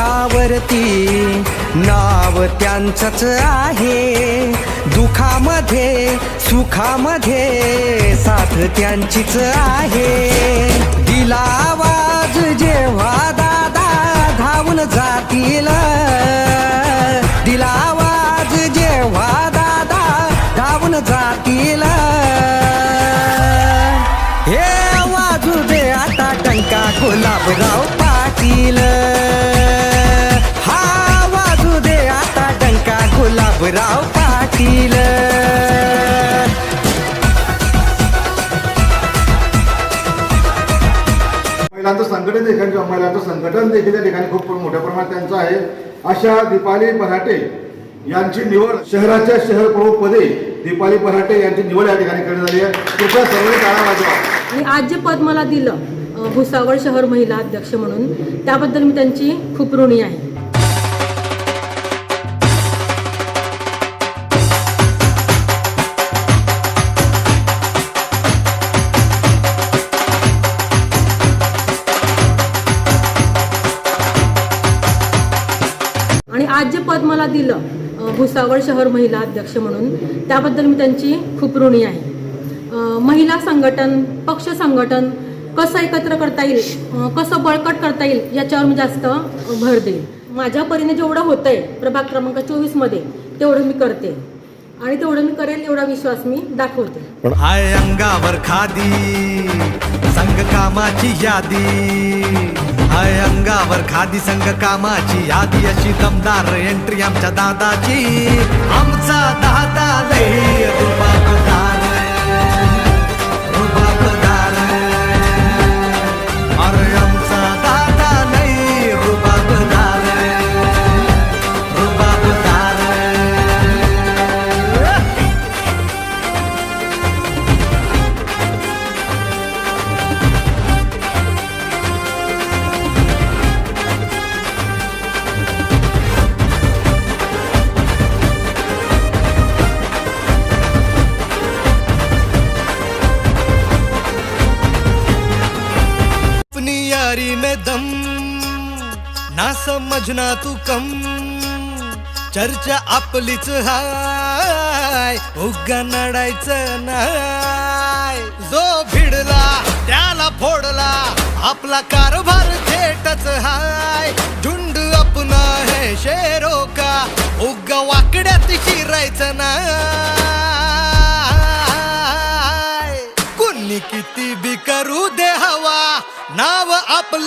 दुःखावरती नाव त्यांचंच आहे. दुखामध्ये सुखामध्ये साथ त्यांचीच आहे. दिला आवाज जेव्हा दादा धावून जातील. महिलांचं संघटन देखील किंवा महिलांचं संघटन देखील या ठिकाणी खूप मोठ्या प्रमाणात त्यांचं आहे. अशा दीपाली पराटे यांची निवड शहराच्या शहर प्रमुख पदे दीपाली पराटे यांची निवड या ठिकाणी करण्यात आली आहे. कृपया सर्वांनी टाळा वाजवा. आणि आज जे पद मला दिलं भुसावळ शहर महिला अध्यक्ष म्हणून त्याबद्दल मी त्यांची खूप ऋणी आहे. पद मला दिलं भुसावळ शहर महिला अध्यक्ष म्हणून. त्याबद्दल मी त्यांची खूप ऋणी आहे. महिला संघटन पक्ष संघटन कसं एकत्र करता येईल कसं बळकट करता येईल याच्यावर मी जास्त भर देईल माझ्या परीने जेवढं होतंय प्रभाग क्रमांक चोवीसमध्ये तेवढं मी करते. आणि तेवढं मी करेल एवढा विश्वास मी दाखवते. हाय अंगावर खादी संघ कामाची यादी. हाय अंगावर खादी संघ कामाची यादी. अशी दमदार एंट्री आमच्या दादाची. आमचा समजना तू कम. चर्चा आपलीच हाय उगा नडायचं नाय. जो भिडला त्याला फोडला आपला कारभार थेटच हाय. झुंड अपना हे शेरो का उगा वाकड्यात शिरायचं नाय.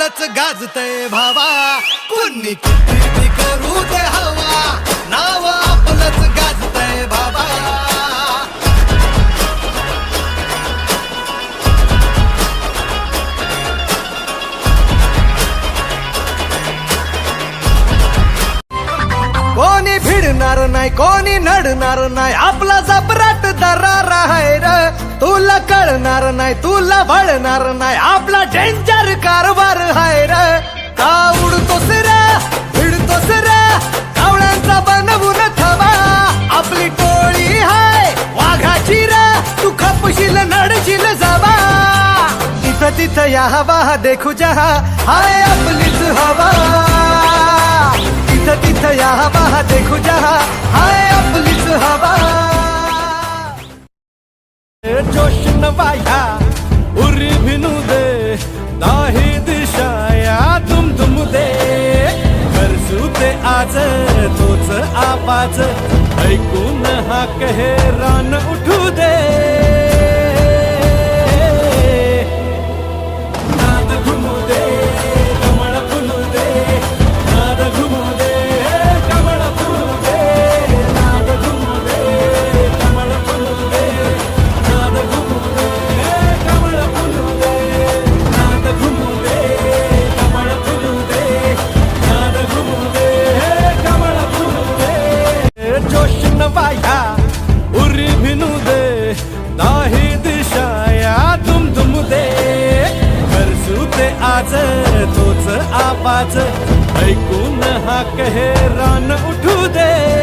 आपलंच गाजतय भावा. कुणी किती करू दे कळणार नाही. आपला जबराट दरार आहे र. तुला कळणार नाही तुला भळणार नाही. आपला डेंजर कारभार आहे र. का उडतोस रे भिडतोस रे? कावळ्यांचा बनवून थवा आपली टोळी हाय वाघाची रे. तू खपशील नडशील जावा. तिथं तिथं या हवा देखू जहा. हाय आपलीच हवा. तिथं तिथं या हवा देखू जहा हाय आपलीच हवा. जोश नवाया उरी भिनू दे. दाही दिशाया तुम तुम दे. करसू दे आज तोच आवाज. ऐकून हा कहे रान उठू दे. आवाज दे तोच आवाज ऐकून हा कहे रान उठू दे.